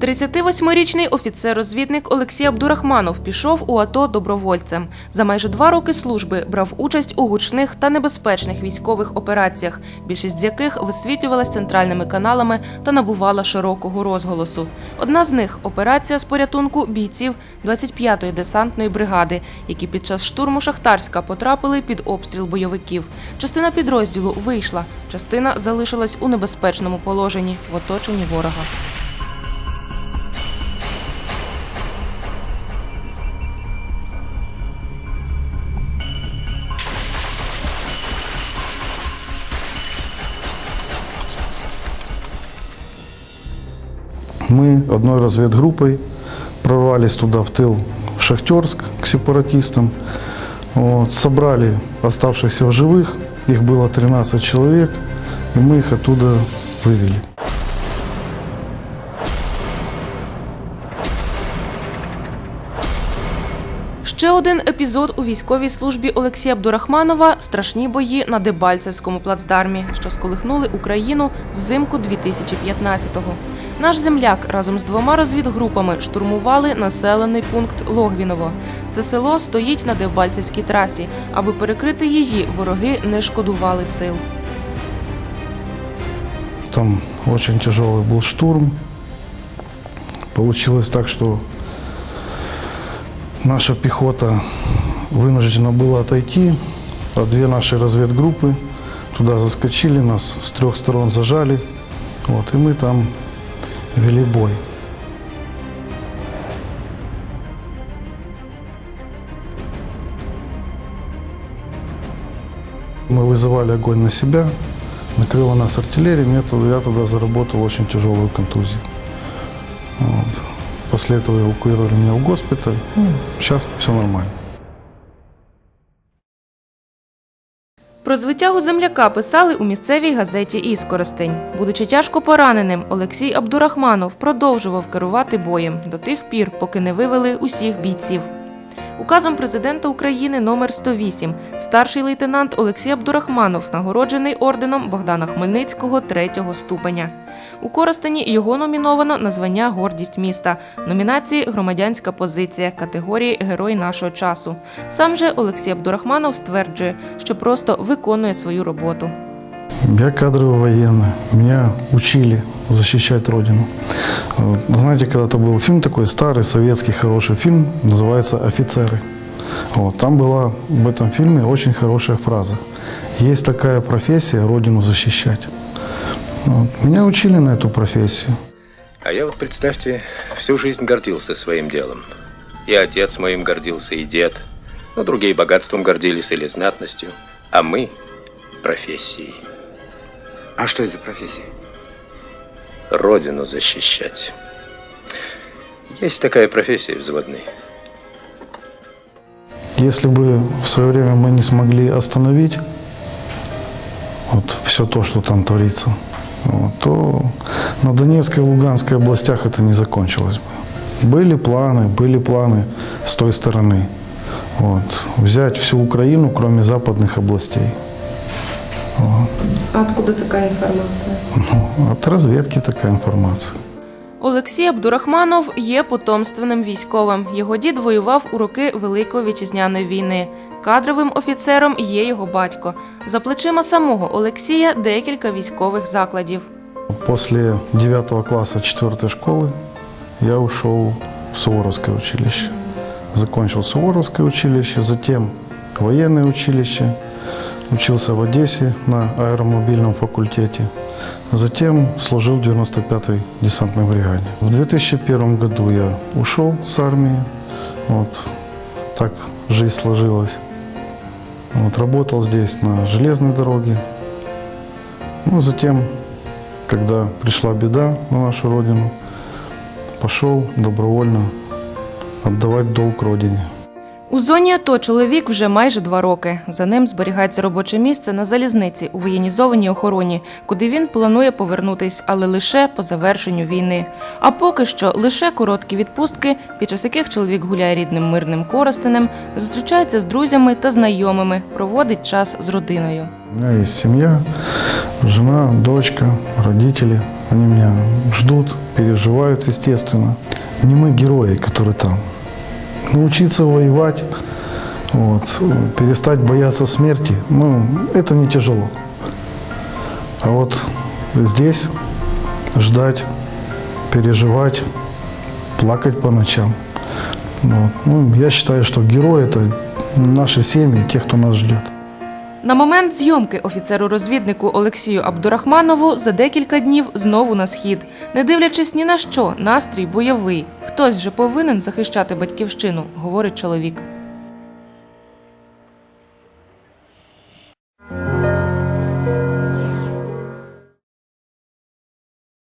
38-річний офіцер-розвідник Олексій Абдурахманов пішов у АТО добровольцем. За майже два роки служби брав участь у гучних та небезпечних військових операціях, більшість з яких висвітлювалась центральними каналами та набувала широкого розголосу. Одна з них операція з порятунку бійців 25-ї десантної бригади, які під час штурму Шахтарська потрапили під обстріл бойовиків. Частина підрозділу вийшла, частина залишилась у небезпечному положенні в оточенні ворога. Мы одной разведгруппой прорвались туда, в тыл, в Шахтерск, к сепаратистам. Вот, собрали оставшихся в живых, их было 13 человек, и мы их оттуда вывели. Ще один епізод у військовій службі Олексія Абдурахманова страшні бої на Дебальцевському плацдармі, що сколихнули Україну взимку 2015-го. Наш земляк разом з двома розвідгрупами штурмували населений пункт Логвіново. Це село стоїть на Дебальцевській трасі. Аби перекрити її, вороги не шкодували сил. Там очень тяжелый был штурм. Получилось так, что наша пехота вынуждена была отойти, а две наши разведгруппы туда заскочили, нас с трех сторон зажали. Вот, и мы там вели бой. Мы вызывали огонь на себя, накрыла нас туда- я тогда заработал очень тяжелую контузию. Вот. После этого эвакуировали меня в госпиталь. Ну, сейчас все нормально. Про звитягу земляка писали у місцевій газеті Іскоростень. Будучи тяжко пораненим, Олексій Абдурахманов продовжував керувати боєм до тих пір, поки не вивели усіх бійців. Указом президента України номер 108 старший лейтенант Олексій Абдурахманов нагороджений орденом Богдана Хмельницького третього ступеня. У Коростені його номіновано на звання Гордість міста, номінації Громадянська позиція категорії Герой нашого часу. Сам же Олексій Абдурахманов стверджує, що просто виконує свою роботу. Я кадровый военный. Меня учили защищать Родину. Знаете, когда-то был фильм такой старый, советский, хороший фильм, называется «Офицеры». Вот. Там была в этом фильме очень хорошая фраза. Есть такая профессия – Родину защищать. Вот. Меня учили на эту профессию. А я вот, представьте, всю жизнь гордился своим делом. И отец моим гордился, и дед. Ну, другие богатством гордились или знатностью. А мы – профессией. А что это за профессия? Родину защищать. Есть такая профессия взводный. Если бы в свое время мы не смогли остановить вот все то, что там творится, вот, то на Донецкой и Луганской областях это не закончилось бы. Были планы, были планы с той стороны. Вот, взять всю Украину, кроме западных областей. А откуда така інформація? Ну, от разведки такая информация. Олексій Абдурахманов є потомственним військовим. Його дід воював у роки Великої вітчизняної війни. Кадровим офіцером є його батько. За плечима самого Олексія декілька військових закладів. После 9 класса 4 школы я ушел в Суворовское училище. Закончил Суворовское училище, затем военное училище, учился в Одессе на аэромобильном факультете. Затем служил в 95-й десантной бригаде. В 2001 году я ушел с армии. Вот, так жизнь сложилась. Вот, работал здесь на железной дороге. Ну, затем когда пришла беда на нашу родину, пошел добровольно отдавать долг родине. У зоні АТО чоловік вже майже два роки. За ним зберігається робоче місце на залізниці у воєнізованій охороні, куди він планує повернутись, але лише по завершенню війни. А поки що лише короткі відпустки, під час яких чоловік гуляє рідним мирним коростенем, зустрічається з друзями та знайомими, проводить час з родиною. У меня есть семья, жена, дочка, родители. Они меня ждут, переживают, естественно. Не мы герои, которые там. Научиться воевать, вот, перестать бояться смерти, ну, это не тяжело. А вот здесь ждать, переживать, плакать по ночам. Вот. Ну, я считаю, что герои – это наши семьи, те, кто нас ждет. На момент зйомки офіцеру-розвіднику Олексію Абдурахманову за декілька днів знову на схід. Не дивлячись ні на що, настрій бойовий. Хтось же повинен захищати батьківщину, говорить чоловік.